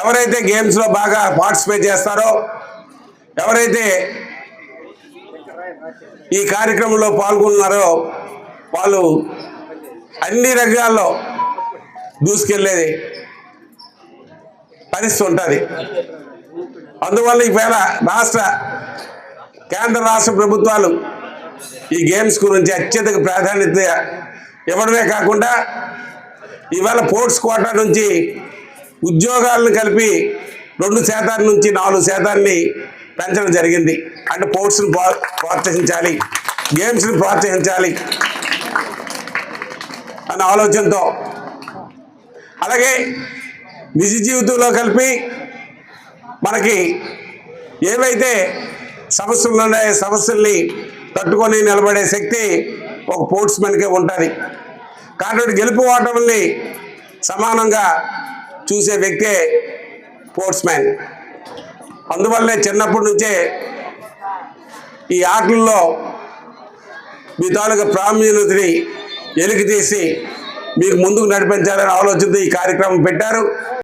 ఎవరైతే గేమ్స్లో బాగా పార్టిసిపేట్ చేస్తారో ఎవరైతే ఈ కార్యక్రమంలో పాల్గొన్నారో వాళ్ళు అన్ని రంగాల్లో దూసుకెళ్ళేది పరిస్థితి ఉంటుంది. అందువల్ల ఈవేళ రాష్ట్ర కేంద్ర రాష్ట్ర ప్రభుత్వాలు ఈ గేమ్స్ గురించి అత్యధిక ప్రాధాన్యత ఇవ్వడమే కాకుండా ఇవాళ స్పోర్ట్స్ కోటా నుంచి ఉద్యోగాలను కలిపి రెండు శాతాల నుంచి నాలుగు శాతాన్ని పెంచడం జరిగింది. అంటే స్పోర్ట్స్ని ప్రోత్సహించాలి గేమ్స్ని ప్రోత్సహించాలి అన్న ఆలోచనతో. అలాగే నిజ జీవితంలో కలిపి మనకి ఏవైతే సమస్యలు ఉన్నాయో సమస్యల్ని తట్టుకొని నిలబడే శక్తి ఒక స్పోర్ట్స్మెన్కే ఉంటుంది. కాబట్టి గెలుపు ఓటముల్ని సమానంగా చూసే వ్యక్తే స్పోర్ట్స్ మ్యాన్ అందువల్లే చిన్నప్పటి నుంచే ఈ ఆటల్లో మీ తాలూకా ప్రాముఖ్యతని ఎలికి తీసి మీకు ముందుకు నడిపించాలని ఆలోచనతో ఈ కార్యక్రమం పెట్టారు.